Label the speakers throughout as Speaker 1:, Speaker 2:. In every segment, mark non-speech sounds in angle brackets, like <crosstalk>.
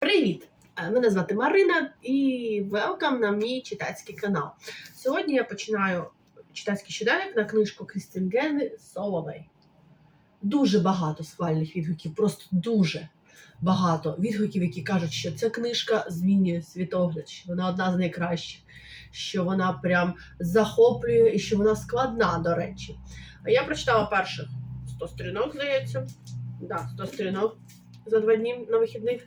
Speaker 1: Привіт! Е, Мене звати Марина і welcome на мій читацький канал. Сьогодні я починаю читацький щоденник на книжку Крістінгени Соловей. Дуже багато схвальних відгуків, просто дуже багато відгуків, які кажуть, що ця книжка змінює світогляд, що вона одна з найкращих, що вона прям захоплює і що вона складна, до речі. Я прочитала перших 100 сторінок, здається. Да, 100 сторінок за два дні на вихідних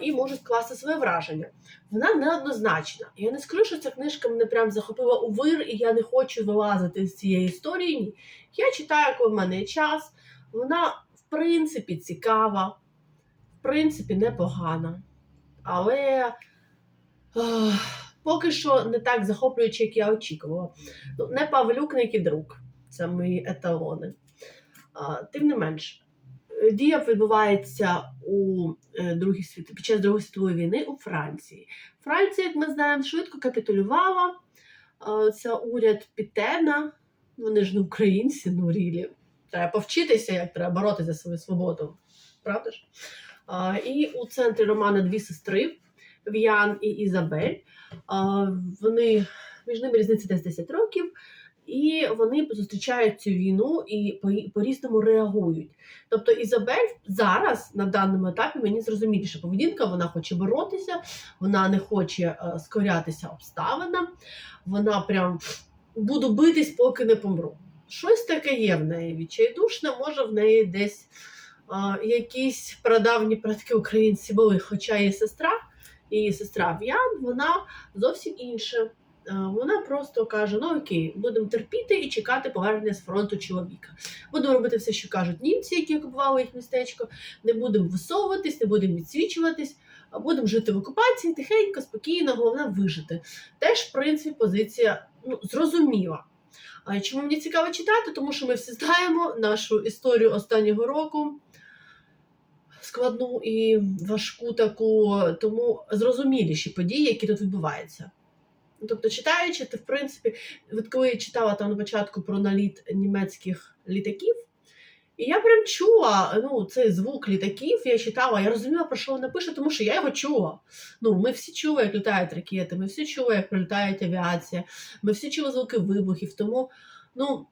Speaker 1: і можу скласти своє враження. Вона неоднозначна. Я не скажу, що ця книжка мене прям захопила у вир, і я не хочу вилазити з цієї історії. Ні. Я читаю, коли в мене є час. Вона, в принципі, цікава, в принципі, непогана. Але ах, поки що не так захоплююче, як я очікувала. Ну, не Павлюк, не Кідрук. Це мої еталони. А, тим не менш, дія відбувається у е, Другій світ... під час Другої світової війни у Франції. Франція, як ми знаємо, швидко капітулювала. Е, Це уряд Пітена. Вони ж не українці, ну рілі. Треба повчитися, як треба боротися за свою свободу. Правда ж? І у центрі романа дві сестри В'ян і Ізабель. Вони між ними різниця десь 10 років. І вони зустрічають цю війну і по- по-різному реагують. Тобто Ізабель зараз на даному етапі мені зрозуміліша поведінка, вона хоче боротися, вона не хоче е, скорятися обставинам, вона прям буду битись, поки не помру. Щось таке є в неї відчайдушне, може в неї десь е, якісь прадавні предки українці були, хоча її сестра, її сестра В'ян, вона зовсім інша. Е, Вона просто каже: ну окей, будемо терпіти і чекати повернення з фронту чоловіка. Будемо робити все, що кажуть німці, які окупували їх містечко. Не будемо висовуватись, не будемо відсвічуватись, а будемо жити в окупації тихенько, спокійно, головне вижити. Теж, в принципі, позиція ну, зрозуміла. А чому мені цікаво читати? Тому що ми всі знаємо нашу історію останнього року. Складну і важку таку, тому зрозуміліші події, які тут відбуваються. Тобто, читаючи, ти, в принципі, от коли я читала там на початку про наліт німецьких літаків, і я прям чула ну, цей звук літаків, я читала, я розуміла, про що вона пише, тому що я його чула. Ну, ми всі чули, як літають ракети, ми всі чули, як прилітає авіація, ми всі чули звуки вибухів. Тому, ну,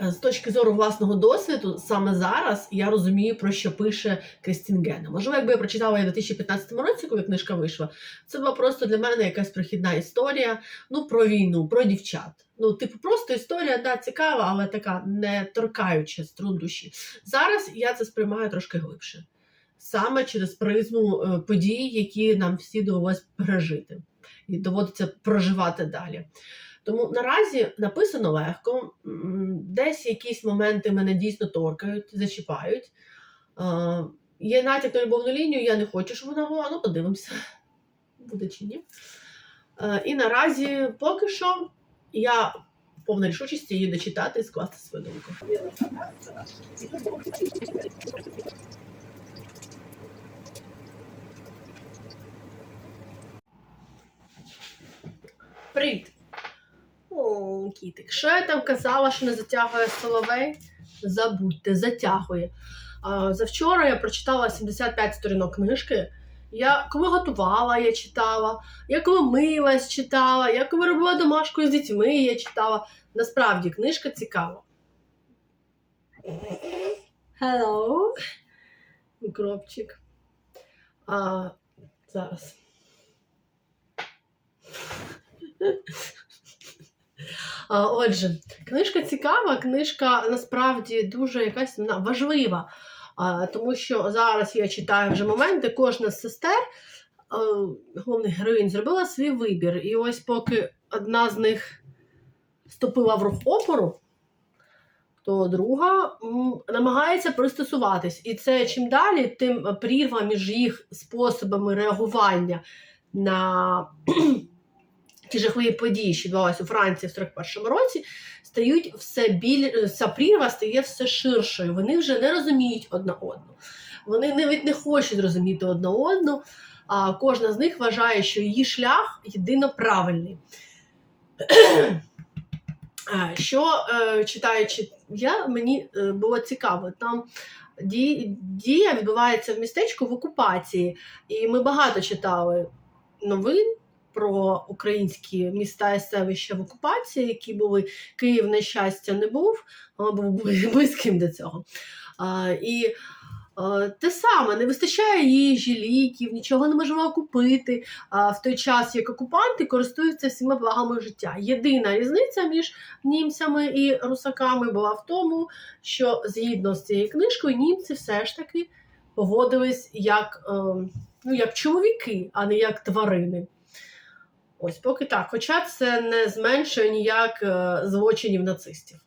Speaker 1: з точки зору власного досвіду, саме зараз я розумію, про що пише Крістінгена. Можливо, якби я прочитала її в 2015 році, коли книжка вийшла, це була просто для мене якась прохідна історія ну, про війну, про дівчат. Ну, типу, просто історія да, цікава, але така не торкаюча струн душі. Зараз я це сприймаю трошки глибше. Саме через призму е, подій, які нам всі довелось пережити, і доводиться проживати далі. Тому наразі написано легко, десь якісь моменти мене дійсно торкають, зачіпають. Є натяк на любовну лінію, я не хочу, щоб вона була, ну подивимося, буде чи ні. І наразі поки що я повна рішучості її дочитати і скласти свою думку. Привіт! О, кітик. Що я там казала, що не затягує соловей? Забудьте, затягує. А, завчора я прочитала 75 сторінок книжки. Я коли готувала, я читала, я коли милась, читала, я коли робила домашку з дітьми, я читала. Насправді книжка цікава. Hello. Мікробчик. А, зараз. Отже, книжка цікава, книжка насправді дуже якась важлива. Тому що зараз я читаю вже момент, де кожна з сестер, головних героїнь, зробила свій вибір. І ось поки одна з них вступила в рух опору, то друга намагається пристосуватись. І це чим далі, тим прірва між їх способами реагування на ті жахливі події, що відбувалися у Франції в 41-му році, стають все біль... ця прірва стає все ширшою. Вони вже не розуміють одна одну. Вони навіть не хочуть розуміти одна одну, а кожна з них вважає, що її шлях єдино правильний. <clears throat> Що е, читаючи я, мені е, було цікаво. Там дія відбувається в містечку в окупації. І ми багато читали новин про українські міста і селища в окупації, які були. Київ, на щастя, не був, а був <laughs> близьким до цього. А, і те саме, не вистачає їжі, ліків, нічого не можемо купити. А, в той час, як окупанти користуються всіма благами життя. Єдина різниця між німцями і русаками була в тому, що згідно з цією книжкою, німці все ж таки поводились як, е, ну, як чоловіки, а не як тварини. Ось поки так. Хоча це не зменшує ніяк е, злочинів нацистів.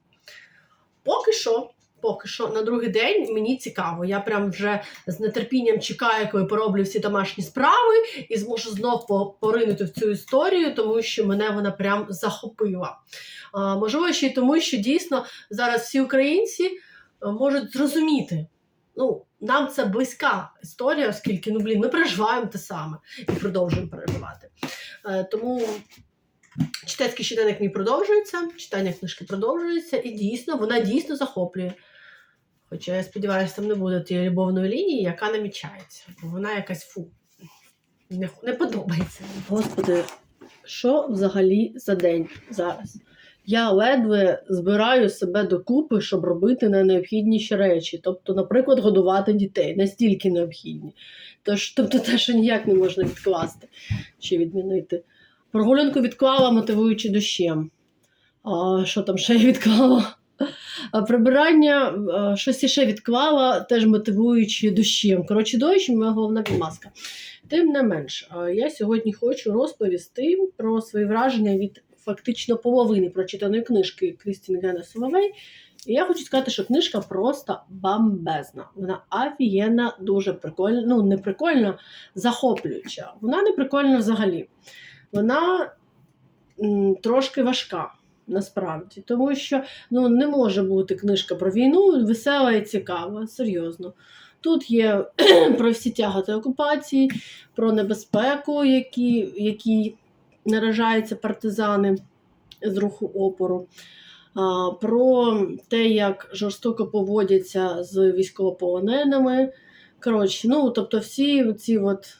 Speaker 1: Поки що, поки що, на другий день мені цікаво. Я прям вже з нетерпінням чекаю, коли пороблю всі домашні справи, і зможу знов поринути в цю історію, тому що мене вона прям захопила. А, можливо, ще й тому, що дійсно зараз всі українці е, можуть зрозуміти. Ну, нам це близька історія, оскільки ну блін, ми переживаємо те саме і продовжуємо переживати. Е, тому читацький щоденник мій продовжується, читання книжки продовжується, і дійсно вона дійсно захоплює. Хоча я сподіваюся, там не буде тієї любовної лінії, яка намічається. Бо вона якась фу. Не, не подобається. Господи, що взагалі за день зараз? Я ледве збираю себе докупи, щоб робити найнеобхідніші речі. Тобто, наприклад, годувати дітей настільки необхідні. Тож, тобто, те, що ніяк не можна відкласти чи відмінити. Прогулянку відклала, мотивуючи дощем. А, що там ще я відклала? А, прибирання, щось ще відклала, теж мотивуючи дощем. Коротше, дощ моя головна відмазка. Тим не менш, я сьогодні хочу розповісти про свої враження від фактично половини прочитаної книжки Крістін Гена Соловей. І я хочу сказати, що книжка просто бомбезна. Вона офігенна, дуже прикольна. Ну, не прикольна, захоплююча. Вона не прикольна взагалі. Вона м, трошки важка. Насправді, тому що ну, не може бути книжка про війну весела і цікава, серйозно. Тут є <clears throat> про всі тяготи окупації, про небезпеку, які, які наражаються партизани з руху опору, про те, як жорстоко поводяться з військовополоненими. Коротше, ну, тобто всі ці от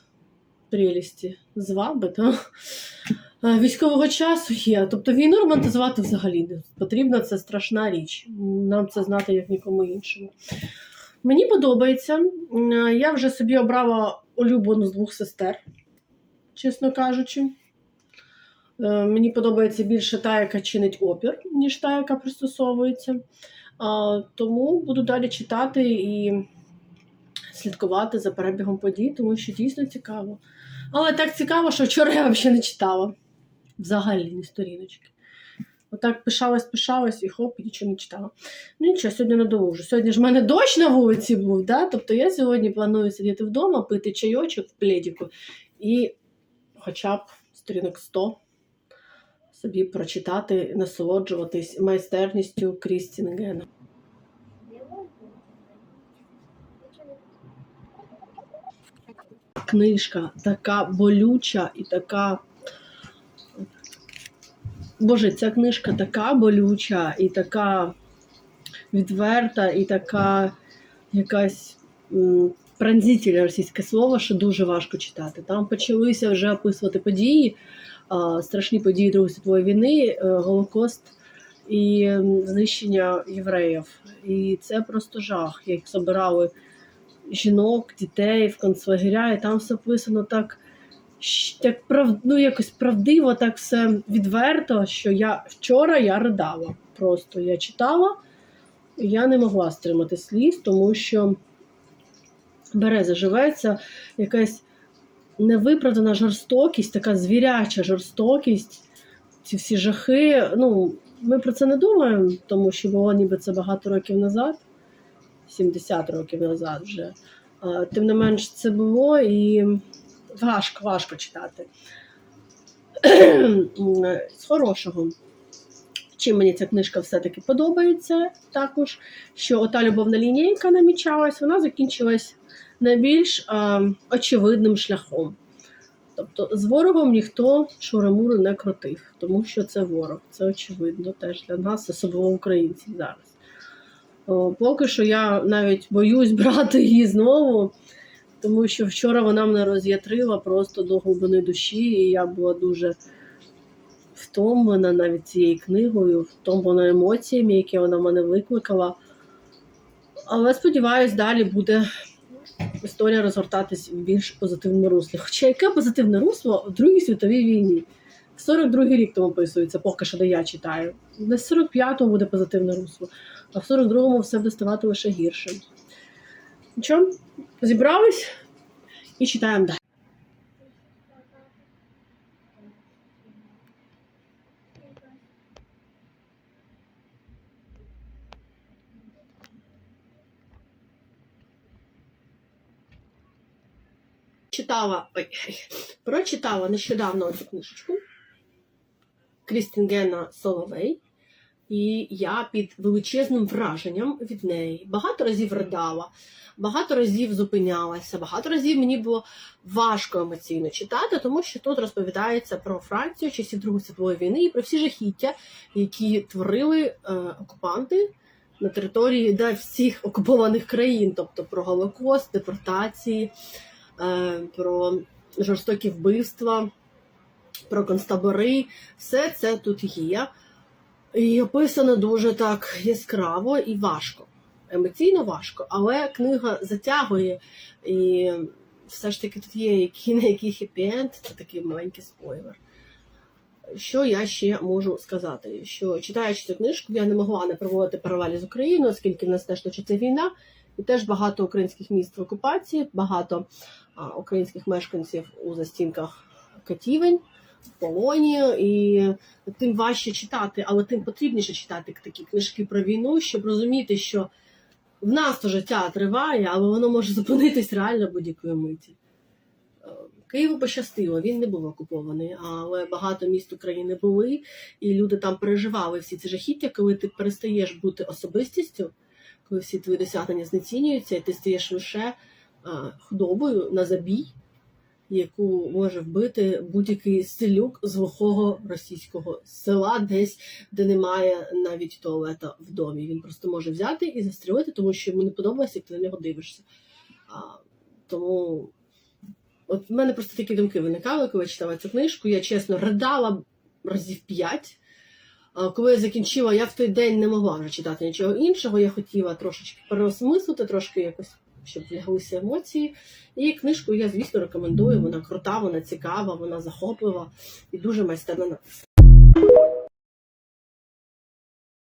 Speaker 1: прелісті зваби та, військового часу є. Тобто війну романтизувати взагалі не потрібно, це страшна річ. Нам це знати як нікому іншому. Мені подобається. Я вже собі обрала улюблену з двох сестер, чесно кажучи. Е, Мені подобається більше та, яка чинить опір, ніж та, яка пристосовується. Тому буду далі читати і слідкувати за перебігом подій, тому що дійсно цікаво. Але так цікаво, що вчора я взагалі не читала. Взагалі ні сторіночки. Отак пишалась, пишалась і хоп, і нічого не читала. Ну нічого, сьогодні надовжу. Сьогодні ж в мене дощ на вулиці був, да? тобто я сьогодні планую сидіти вдома, пити чайочок в пледіку і хоча б сторінок 100 собі прочитати, насолоджуватись майстерністю Крістін Гена. Книжка така болюча і така. Боже, ця книжка така болюча і така відверта, і така якась пронзительне російське слово, що дуже важко читати. Там почалися вже описувати події, страшні події Другої світової війни, е, Голокост і знищення євреїв. І це просто жах, як забирали жінок, дітей в концлагеря, і там все описано так. Так прав... ну, якось правдиво, так все відверто, що я вчора я ридала. Просто я читала, і я не могла стримати сліз, тому що бере заживеться якась невиправдана жорстокість, така звіряча жорстокість, ці всі жахи. Ну, ми про це не думаємо, тому що було ніби це багато років назад, 70 років назад вже. Тим не менш, це було і важко, важко читати. <clears throat> З хорошого. Чим мені ця книжка все-таки подобається, також, що ота любовна лінія, яка намічалась, вона закінчилась найбільш а, очевидним шляхом. Тобто з ворогом ніхто шуримуру не крутив, тому що це ворог, це очевидно теж для нас, особливо українців зараз. О, Поки що я навіть боюсь <laughs> брати її знову, тому що вчора вона мене роз'ятрила просто до глибини душі, і я була дуже втомлена навіть цією книгою, втомлена емоціями, які вона в мене викликала. Але сподіваюсь, далі буде історія розгортатись в більш позитивному руслі. Хоча яке позитивне русло в Другій світовій війні? 42-й рік тому описується, поки що де я читаю. Десь в 45-му буде позитивне русло, а в 42-му все буде ставати лише гіршим. Нічого, зібрались і читаємо далі. Читала, ой, прочитала нещодавно цю книжечку Крістінгена Соловей. І я під величезним враженням від неї багато разів ридала, багато разів зупинялася, багато разів мені було важко емоційно читати, тому що тут розповідається про Францію часів Другої світової війни і про всі жахіття, які творили е, окупанти на території да, всіх окупованих країн, тобто про Голокост, депортації, про жорстокі вбивства, про концтабори. Все це тут є. І описано дуже так яскраво і важко. Емоційно важко, але книга затягує, і все ж таки тут є які на який хеппі-енд, це такий маленький спойлер. Що я ще можу сказати? Що читаючи цю книжку, я не могла не проводити паралелі з Україною, оскільки в нас теж точиться війна, і теж багато українських міст в окупації, багато а, українських мешканців у застінках катівень в полоні, і тим важче читати, але тим потрібніше читати такі книжки про війну, щоб розуміти, що в нас то життя триває, але воно може зупинитись реально будь-якої миті. Києву пощастило, він не був окупований, але багато міст України були, і люди там переживали всі ці жахіття, коли ти перестаєш бути особистістю, коли всі твої досягнення знецінюються, і ти стаєш лише е, худобою на забій яку може вбити будь-який селюк з глухого російського села, десь де немає навіть туалета в домі. Він просто може взяти і застрілити, тому що йому не подобається, як ти на нього дивишся. Тому от в мене просто такі думки виникали, коли я читала цю книжку. Я чесно ридала разів п'ять. Коли я закінчила, я в той день не могла вже читати нічого іншого. Я хотіла трошечки переосмислити, трошки якось щоб вляглися емоції. І книжку я, звісно, рекомендую. Вона крута, вона цікава, вона захоплива і дуже майстерна написана.